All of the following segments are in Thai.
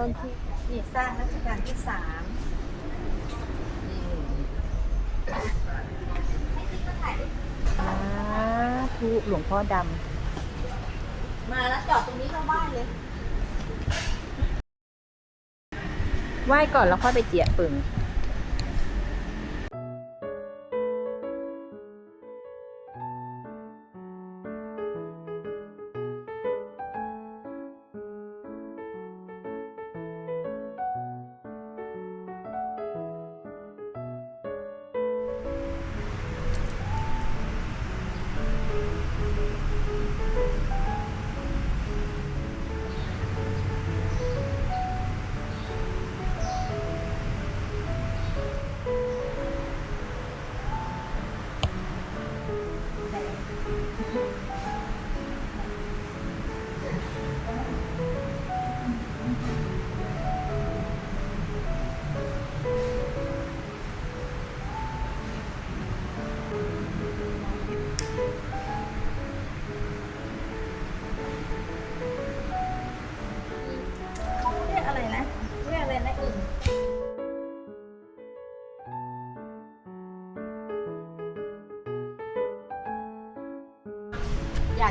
คณิกาผลค่ะโอเคนี่สร้างรัชกาลที่สามนี่สาธุหลวงพ่อดมาแล้วจอดตรงนี้ก็ไหว้เลยำไหว้ก่อนแล้วค่อยไปเจียปึง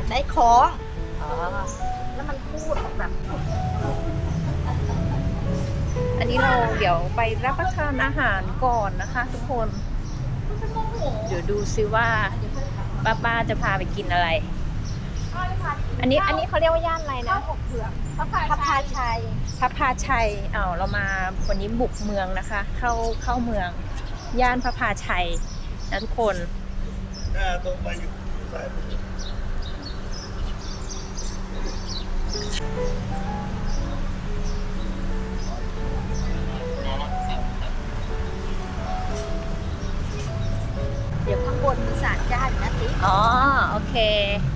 ากได้ของอ๋อแล้วมันพูดแบบอันนี้เราเดี๋ยวไปรับประทานอาหารก่อนนะคะทุกคน เดี๋ยวดูซิว่าป้าป้าจะพาไปกินอะไร อันนี้อันนี้เขาเรียกว่าย่านอะไรนะพระพาชัยพระพาชัยอ้าวเรามาวันนี้บุกเมืองนะคะ เข้าเข้าเมือง ย่านพระพาชัยนะทุกคนอ่าตรงไปอยู่ซ้าย โ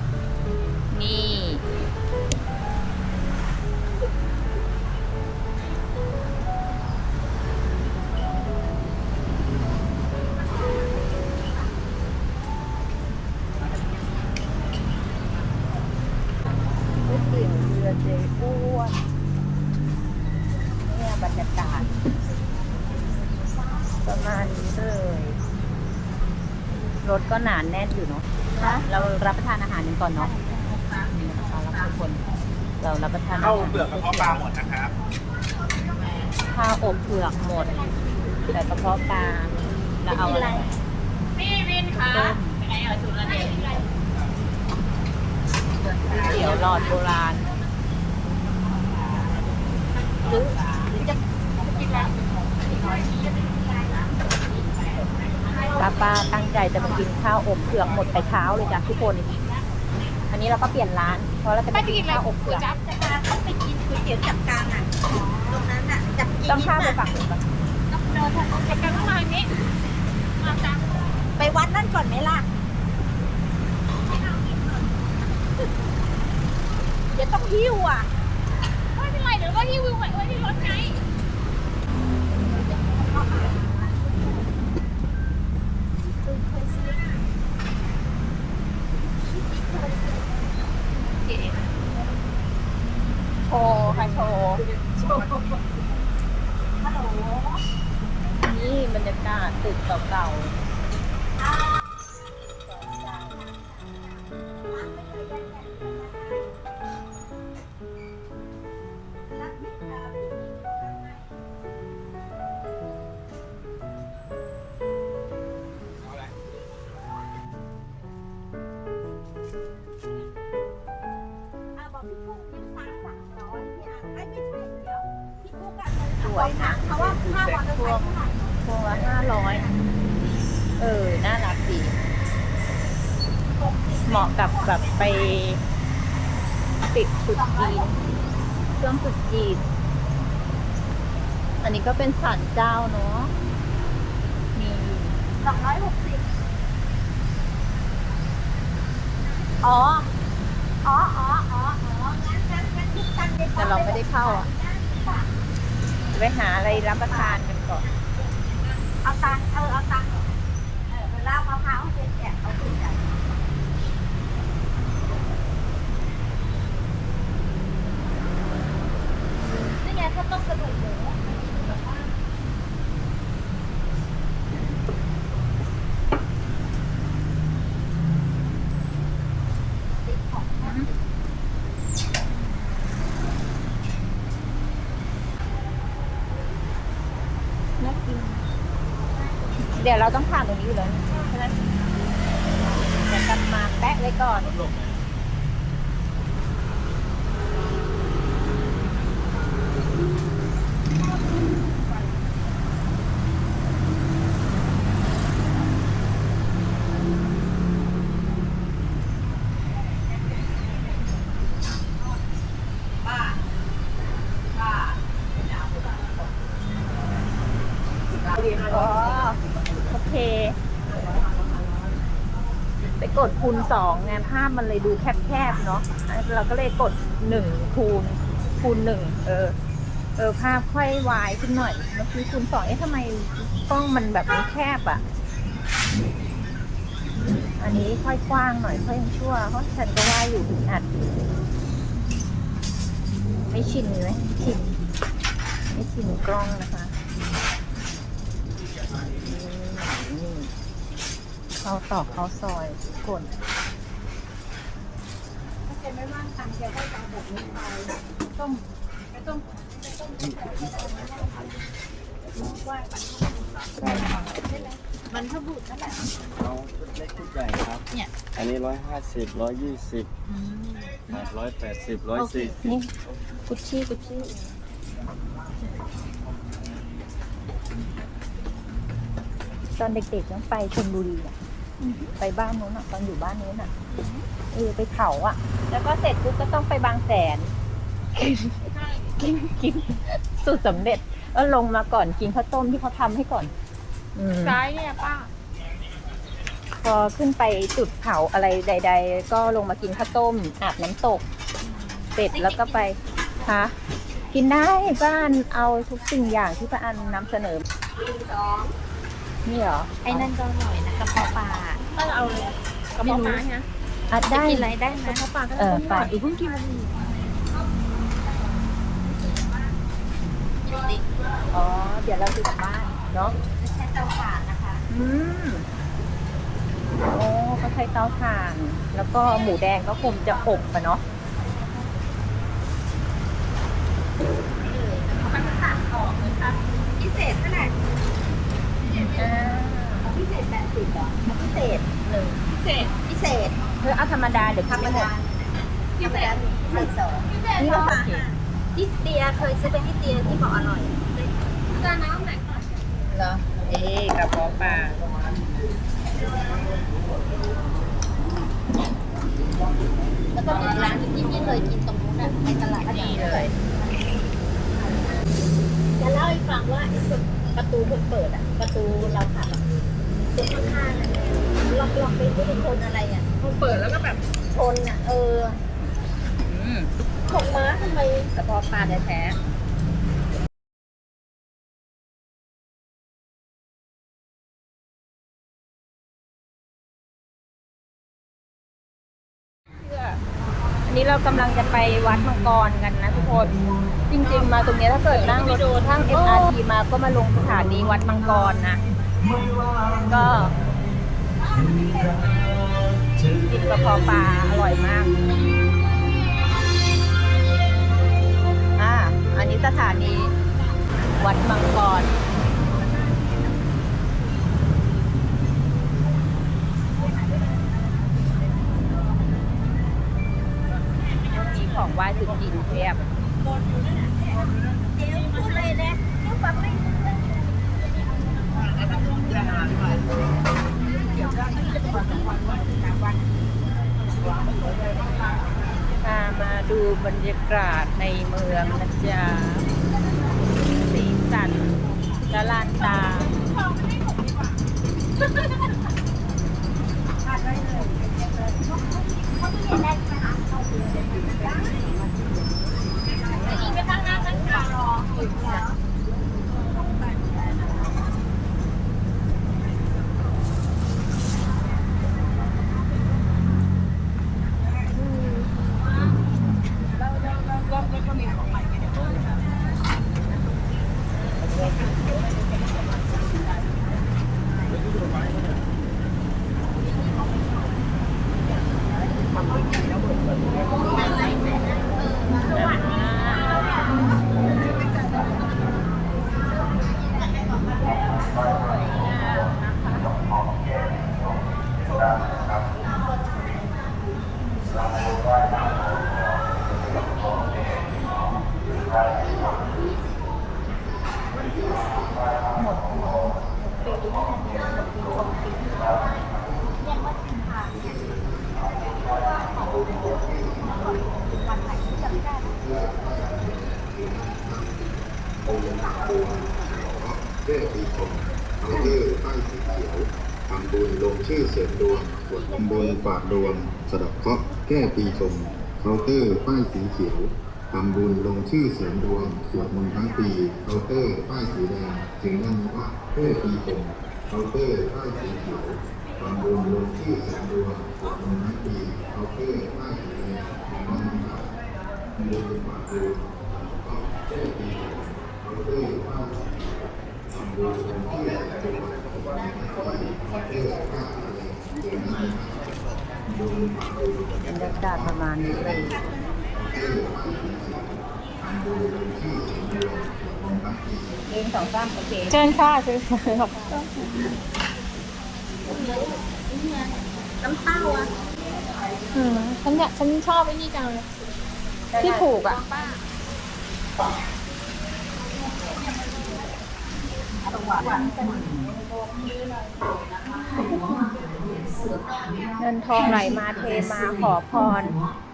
เรารับประทานอาหารเข้าเปลือกกระเพาะปลาหมดนะครับข้าวอบเผือกหมด แต่กระเพาะปลาแล้วเอาอะไรพี่วินคะเป็นไงเอาสูตรละเด็ดก๋วยเตี๋ยวหลอดโบราณหรือหรือจะป้าป้าตั้งใจจะมากินข้าวอบเผือกหมดไปเช้าเลยจ้ะทุกคน อันนี้เราก็เปลี่ยนร้าน เพราะเราจะไปกินข้าวอบเผือกจับจะพาเขาไปกินก๋วยเตี๋ยวจับกลางอะตรงนั้นอะจับกินต้องข้ามไปนิดน่ะฝั่งนู้นก่อนเดินทางจากกันข้างล่างนี้มาจ้ะไปวัดนั่นก่อนไหมล่ะเดี๋ยวต้องหิ้วอะไม่เป็นไรเดี๋ยวก็ที่วิวไว้ไว้ที่รถไง ว์ค่ะโชว์นี่บรรยากาศตึกเก่าๆ วยนะเขาว่าค่ามอเตอร์ไซค์เท่าไหร่พวงละห้าร้อยเออ น่ารักดี เหมาะกับแบบไปติดสุดจีนช่วงสุดจีน อันนี้ก็เป็นศาลเจ้าเนาะ มีสองร้อยหกสิบอ๋อ อ๋อ อ๋อ อ๋อ งั้นงั้นงั้นคิดตังค์ในแต่เราไม่ได้เข้าอะ ไปหาอะไรรับประทานกันก่อน เอาตังเออเอาตังค์เออเวลามะพร้าวเสร็จแจกเอาถุงนกันนี่ไงถ้าต้องกระดูกหมู เดี๋ยวเราต้องผ่านตรงนี้อยู่แล้วนี่ใช่ไหมเดี๋ยวกลับมาแปะไว้ก่อนอ๋อโอ เค ไปกดคูณสองไงภาพมันเลยดูแคบๆเนาะเราก็เลยกดหนึ่งคูณคูณหนึ่งเออ เออภาพค่อยวายขึ้นหน่อยเมื่อกี้คูณสองเอ๊ะทำไมกล้องมันแบบมันแคบอะ่ะ อันนี้ค่อยกว้างหน่อยค่อยชั่วเพราะฉันก็ว่าอยู่ถึงอัด ไม่ชินไหมชินไม่ชินกล้องนะคะ นี่เข้าตอกเข้าซอยทุกคนถ้าแกไม่ว่างตังค์แกก็จะเอาแบบนี้ไปต้มไปต้มไปต้มไหว้ปันมันพบุตรนั่นแหละเอาชุดเล็กชุดใหญ่ครับ เนี่ย อันนี้ร้อยห้าสิบร้อยยี่สิบร้อยแปดสิบร้อยสี่สิบนี่กุชชี่กุชชี่ตอนเด็กๆต้องไปชลบุรีอะ ไปบ้านนู้นอะ ตอนอยู่บ้านนู้นอะเออไปเขาอะ แล้วก็เสร็จปุ๊บก็ต้องไปบางแสน กินกินสูตรสำเร็จแล้วลงมาก่อนกินข้าวต้มที่เขาทำให้ก่อน อืม ซ้ายเนี่ยป้าพอขึ้นไปจุดเผาอะไรใด ๆ ก็ลงมากินข้าวต้มอาบน้ำตก เสร็จแล้วก็ไปฮะกินได้บ้านเอาทุกสิ่งอย่างที่ป้าอันนำเสนอ สอง นี่เหรอไอ้นั่นก็อร่อยนะกระเพาะปลาป้าจะเอาเลยกระเพาะปลาเนี่ยอะจะได้กินอะไรได้ไหมกระเพาะปลาก็เอได้อต้มไปก่อนอีกเพิ่งกินวันนี้ติ๊กอ๋อ เดี๋ยวเราซื้อกลับบ้านเนาะใช้เตาถ่านนะคะ อืมโอ้ก็ใช้เตาถ่าน แล้วก็หมูแดงก็คงจะอบอะเนาะมันตัดออกเลยค่ะพิเศษเท่าไหร่ อ่า พิเศษแปด สิบเหรอพิเศษหนึ่งพิเศษพิเศษเธอเอาธรรมดาเดี๋ยวธรกินรมไม่หมดาดธรรมดามีพิเศษสองพิเศษนี่เหรก็อโอเคที่เตียเคยซื้อไปที่เตียที่บอกอร่อยจานน้ำไหนก่อนเหรอเอ๊ะกระเพาะปลาแล้วก็มีร้านที่พี่เคยกินตรงนู้นน่ะในตลาดดีเลยจะเล่าให้ฟังว่าไอ้สุดประตูคนเปิดอะ ประตูเราขับอะ ตรงข้างๆอะลองลองไปดูชนอะไรอะพอเปิดแล้วก็แบบชนอะ เอออืมของม้าทำไมกระเพาะปลาแท้อันนี้เรากำลังจะไปวัดมังกรกันนะทุกคน จริงๆ มาตรงนี้ถ้าเกิดนั่งรถทาง MRT มาก็มาลงสถานีวัดมังกรนะ ก็กินกระเพาะปลาอร่อยมาก อ่า อันนี้สถานี วัดมังกรมีของไหว้จุดจีนเพียบเดี๋ยวพูดเลยนะเดี๋ยวฟังไม่ พามาดูบรรยากาศในเมืองนะจ๊ะสีสันละลานตา หมดปีชมดปีสยกว่าสินาเนี่ยวันไหนที่จำได้องค์พระเทพีคมเอาชื่อป้ายสีเขียวทำบุญลงชื่อเสริมดวงสวดมนต์ฝากดวงสะดับเคราะห์แก้ปีชมเคาน์เตอร์ป้ายสีเขียว ทำบุญลงชื่อเสริมดวงสวดมนต์ทั้งปีเคาน์เตอร์ป้ายสีแดงถึงวันว่าเพื่อปีชมเคาน์เตอร์ป้ายสีเขียวทำบุญลงชื่อเสริมดวงสวดมนต์ทั้งปีเคาน์เตอร์ป้ายสีแดงถึงวันว่ายสีเขียวทำบุญฝากดวงสะเดอกเคราะห์แก้ปีชมเคาน์เตอร์ป้ายสีเขียวบรรยากาศประมาณนี้เลย เองสองสามโอเคเชิญค่ะเชิญค่ะน้ำเต้าอะอืมฉันอยากฉันชอบไอ้นี่จังเลยที่ผูกอะเงินทองไหลมาเทมาขอพร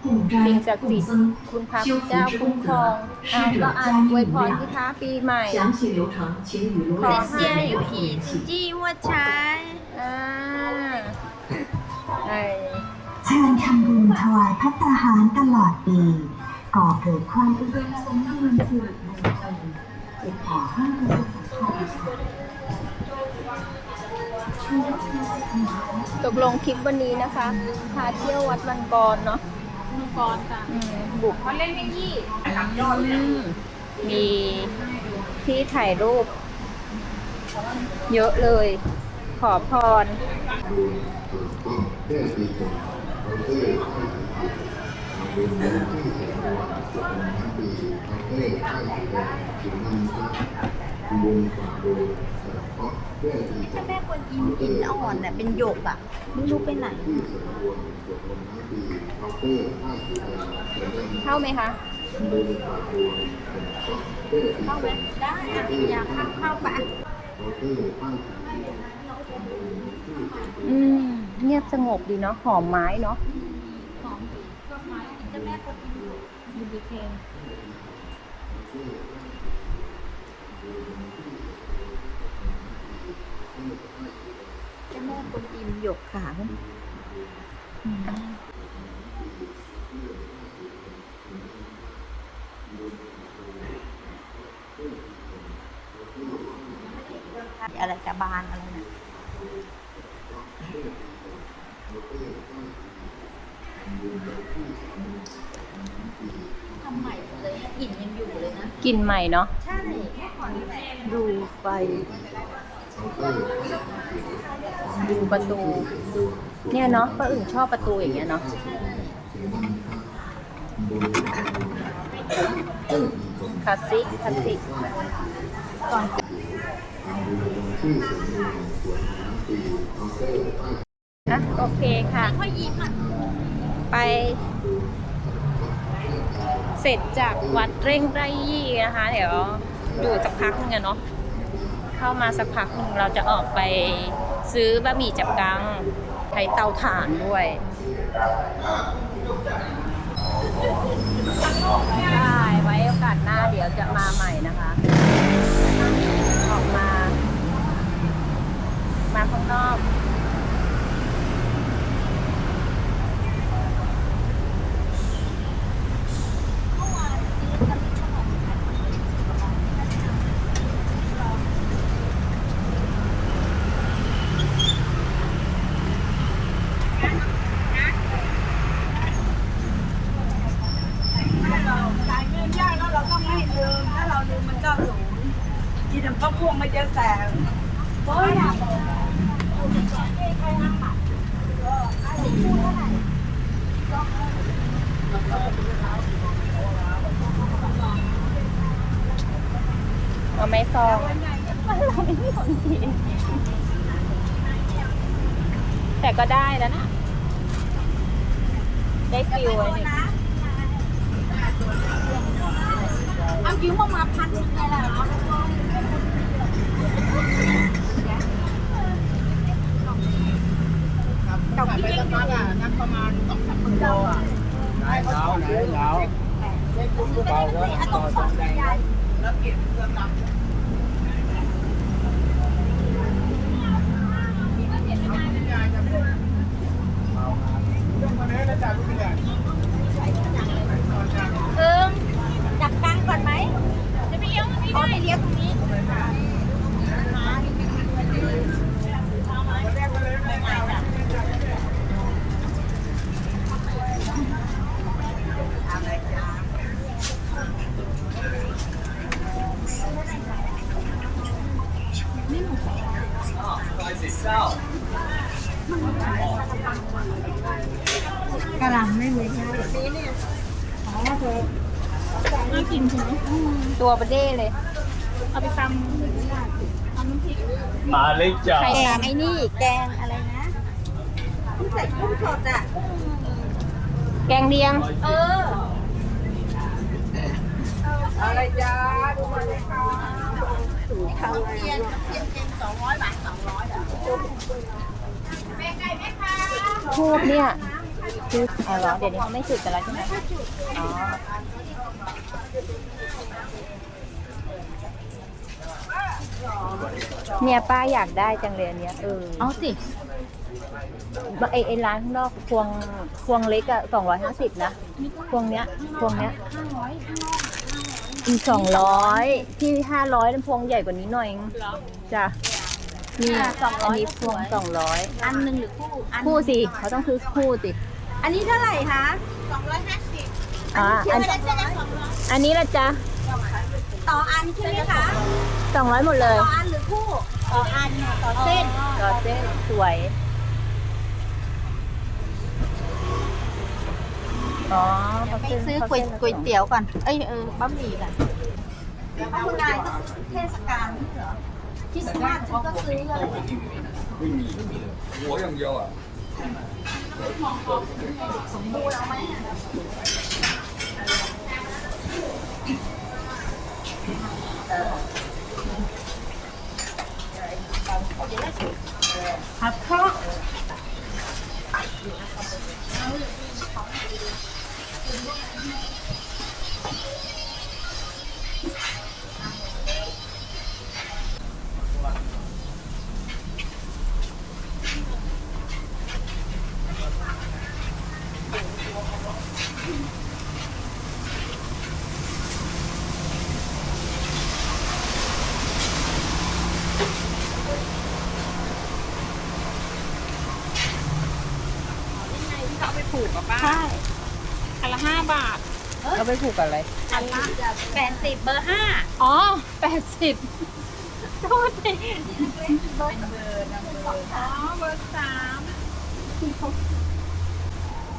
สิ่งศักดิ์สิทธิ์คุณพระเจ้าคุ้มครองอ่าก็อ่านอวยพรที่ค้าปีใหม่ขอเสียอยู่ที่สุจี้ว่าใช้อ่าเชิญทำบุญถวายพัตตาหารตลอดปีก่อเกิดความอุดมสมบูรณ์สุดในใจเก็บขอให้ประสบความสำเร็จตกลงคลิปวันนี้นะคะ พาเที่ยววัดมังกรเนาะ มังกรค่ะอืมบุกเขาเล่นไม่ยี่อืมมีที่ถ่ายรูป เยอะเลย ขอพรแก้ปีชง ถ้ายสีเขียวทำบุญลงชื่อเสริมดวนต์ทั้งปีเคาน์เตอร์ป้ายสีแดนพระทำบุญฝากวงสะเดอกเคราะห์แก้ปีชถ้าแม่คนอินอินอ่อนเนี่ยเป็นหยกอะไม่รู้ไปไหน เข้าไหมคะเดอกเคราะห์แก้ปีชงได้อะอยากเข้าเข้าไปอืมเงียบสงบดีเนาะหอมไม้เนาะเจ้าแม่คนอินอยู่ดีเค เจ้าแม่คนอินหยกขาวอะไรกระบาลอะไรนะทำใหม่หมดเลยกลิ่นยังอยู่เลยนะ กลินใหม่เนาะ ใช่เมื่อก่อนนี่แหละดูไฟ ดูประตู เนี่ยเนาะป้าอึ่งชอบประตูอย่างเงี้ยเนาะคลาสสิกคลาสสิกก่อนอเสริมดวงสวดมนะโอเคค่ะค่อยยิ้มอะ ไป เสร็จจากวัดเร่งไร่ยี่นะคะ เดี๋ยวอยู่สักพักนึงอะเนาะ เข้ามาสักพักหนึ่งเราจะออกไปซื้อบะหมี่จับกังใช้เตาถ่านด้วยได้ไว้โอกาสหน้าเดี๋ยวจะมาใหม่นะคะ ออกมา มาข้างนอก จ่ายเงินยากแล้วเราก็ไม่ลืม ถ้าเราลืมมันก็ศูนย์กินน้ำข้าวพวงมันจะแสบโอ้ย เอาไม่ซองแต่ก็ได้แล้วนะ ได้ฟิวเลยเอายิ้มามาพันหนึ่งเลยแหละ ไหนหนาวไหนหนาวเบาก็ต่อจังแดงแล้วเปลี่ยนเครื่องดำ เอิงจับตังค์ก่อนไหมจะไปเลี้ยงตรงนี้ได้เลี้ยงตรงนี้ กระหล่ำไม่มี น่ากินใช่ไหม ตัวประเด้เลย เอาไปตำน้ำพริกมาเลยจ้าไข่แกตงไอ้นี่แกงอะไรนะที่ใส่กุ้งสดอะ แกงเลียง เอออะไรจ้าดูมาเลยค่ะเขาเทียนเทียนเป็นสองร้อยบาทสองร้อยอะทูบเนี่ยคืออ๋อเหรอเดี๋ยวนี้เขาไม่จุดกันแล้วใช่ไหมอ๋อ เนี่ยป้าอยากได้จังเลยอันเนี้ยเออเอาสิไอไอร้านข้างนอกพวงพวงเล็กอะสองร้อยห้าสิบนะพวงเนี้ยพวงเนี้ยอีสองร้อยที่ห้าร้อยพวงใหญ่กว่านี้หน่อยจ้ะนี่อันนี้พวงสองร้อยอันหนึ่งหรือคู่อันคู่สิเขาต้องซื้อคู่สิอันนี้เท่าไหร่คะสองร้อยห้าสิบอ่าเชื่ออันไม่ได้ใช่ไหมสองร้อยอันนี้ละจ้ะ ต่ออันใช่ไหมคะสองร้อยหมดเลย ต่ออันหรือคู่ต่ออันค่ะต่อเส้นก็เส้นสวย อ๋อเขาไปเส้นซื้อเขาก๋วยส้นละก๋วยเตี๋ยวก่อน เอ้ยเออบะหมี่ก่อนเอาคุณนายต้องซื้อเทศกาลนี่เหรอคริสต์มาสฉันก็ซื้อเลยไม่มีหัวอย่างเดียวอะ ใช่ ไปผูกกับอะไร อันละแปดสิบเบอร์ห้าอ๋อแปดสิบโทษทีอ๋อเบอร์สาม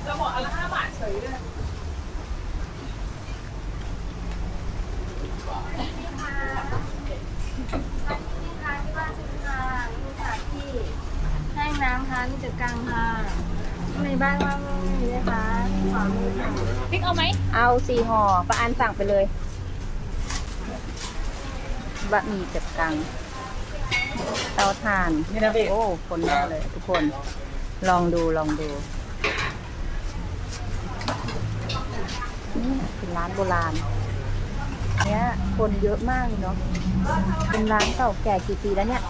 เราบอกอันละห้าบาทเฉยเลยแห้งน้ำค่ะนี่จะกังค่ะ ในบ้านว่าไม่มีนะคะขอมือค่ะพริกเอาไหมเอาสี่ห่อประอันสั่งไปเลยบะหมี่เจ็บกัง เตาถ่าน นี่นะพี่โอ้คนแน่เลย ทุกคน ลองดูลองดูนี่เป็นร้านโบราณ เนี้ย คนเยอะมากเลยเนาะ เป็นร้านเก่าแก่กี่ปีแล้วเนี่ย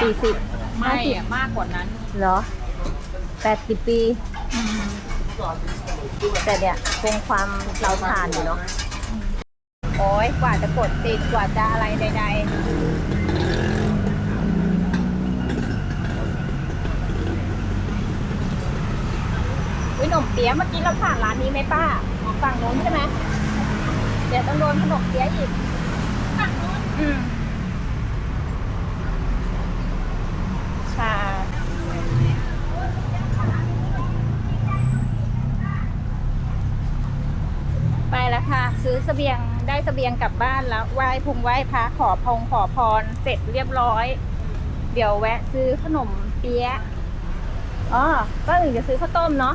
สี่สิบไม่อะมากกว่านั้น เหรอ แปดสิบปี แต่เนี่ยคงความเราทานอยู่เนาะโอ้ยกว่าจะกดติดกว่าจะอะไรใดๆวิหนมเปี๊ยะเมื่อกี้เราผ่านร้านนี้ไหมป้าฝั่งโน้นใช่ไหมเดี๋ยวต้องโดนขนมเปี๊ยะอีกฝั่งโน้นอืมชา ไปแล้วค่ะ ซื้อ เสบียงได้เสบียงกลับบ้านแล้วไหว้พุงไหว้พระขอพงขอพรเสร็จเรียบร้อย เดี๋ยวแวะซื้อขนมเปี๊ยะอ๋อก็อื่นจะซื้อข้าวต้มเนาะ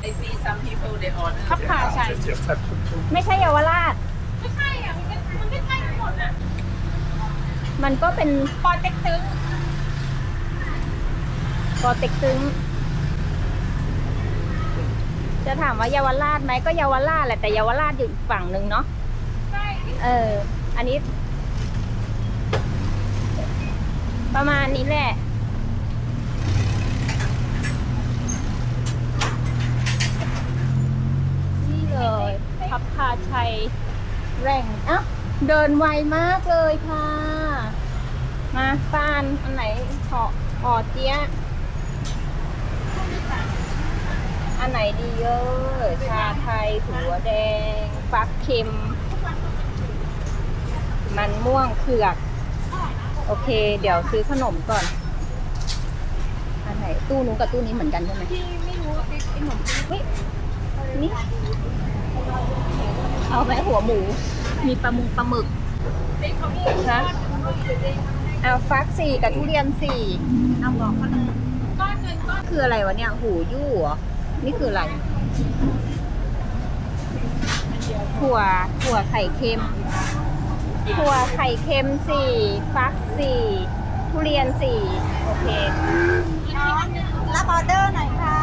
ไอซีซัมพับพาชัยไม่ใช่เยาวราชไม่ใช่อะมันก็มันก็ใช่หมดอะ มันก็เป็นปอเต็กตึงปอเต็กตึง จะถามว่าเยาวราชไหมก็เยาวราชแหละแต่เยาวราชอยู่อีกฝั่งหนึ่งเนาะใช่เออ อันนี้ ประมาณนี้แหละนี่เลยพับพาชัยแร่งอะเดินไวมากเลยค่ะ มาปานอันไหนหอหอเจี๊ยะอันไหนดีเยอะชาไทยหัวแดง ฟักเค็ม มันม่วงเผือก โอเค เดี๋ยวซื้อขนมก่อน อันไหนตู้นู้นกับตู้นี้เหมือนกันใช่ไหมที่ไม่รู้ไอ้ไอ้หนมเฮ้ยนี่เอาไหมหัวหมู มีปลามุงปลาหมึกเป็นเขามีนะ เอาฟักสี่กับทุเรียนสี่เอาบอกเขาเลยก้อนเงินก้อนคืออะไรวะเนี่ย หูยู่เหรอ นี่คืออะไรถั่วถั่วไข่เค็มถั่วไข่เค็มสี่ฟักสี่ทุเรียนสี่โอเครับออเดอร์หน่อยค่ะ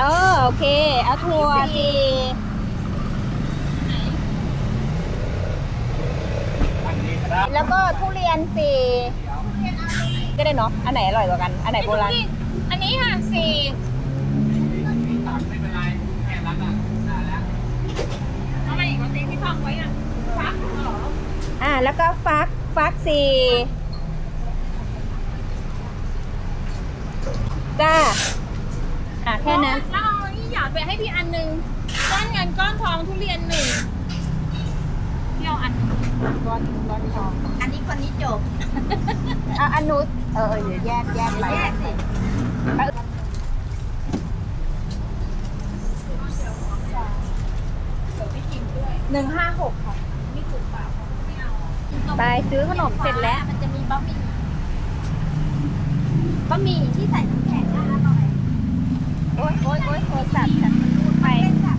เออโอเค เอาถั่วสี่ แล้วก็ทุเรียนสี่ก็ได้เนาะ อันไหนอร่อยกว่ากัน อันไหนโบราณ อันนี้ค่ะสี่อะไรอีกวันนี้ที่ฟังไว้อะฟักเหรออ่าแล้วก็ฟักฟักสี่จ้าอะแค่นั้นแล้วเอานี่หยาดไปให้พี่อันหนึ่งก้อนเงินก้อนทองทุเรียนหนึ่งพี่เอาอัน ก้อนก้อนทองอันนี้คนนี้จบอะอนุเออเออเดี๋ยวแยกแยกไปแยกสิหนึ่งห้าหกค่ะไปซื้อขนมเสร็จแล้ว มันจะมีบะหมี่บะหมี่ที่ใส่น้ำแข็งอะอร่อยโอ๊ยโอ๊ยโอ๊ยโทรศัพท์ฉันมันรูดไป เป็นแบบ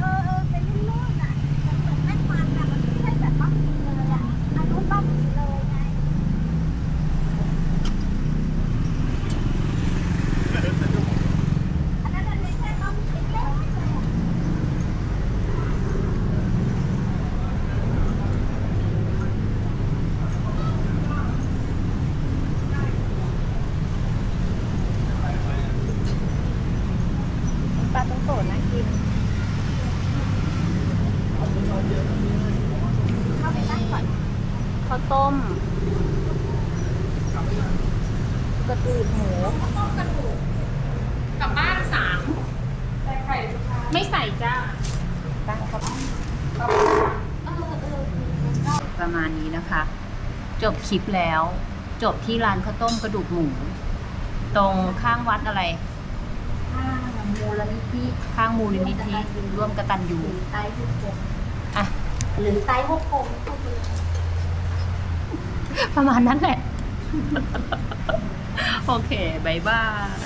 เออเออเป็นรุ่นๆอะมันเหมือนแม่มันอะมันไม่ใช่แบบบะหมี่เลยอะอันนู้นบะหมี่เลยไง อันนั้นมันไม่ใช่บะหมี่เล็กๆเลยอะ ปลาต้องโกน่ากิน เข้าไปนั่งก่อน ข้าวต้ม กระดูกหมูกลับบ้านสามไม่ใส่จ้าตั้งครับประมาณนี้นะคะ จบคลิปแล้ว จบที่ร้านข้าวต้มกระดูกหมู ตรงข้างวัดอะไรมูลนิธิข้างมูลนิธิร่วมกตันยูไต้ฮ่องกงอะหรือไต้ฮ่องกงพูดไปเลย ประมาณนั้นแหละ โอเคบายบาย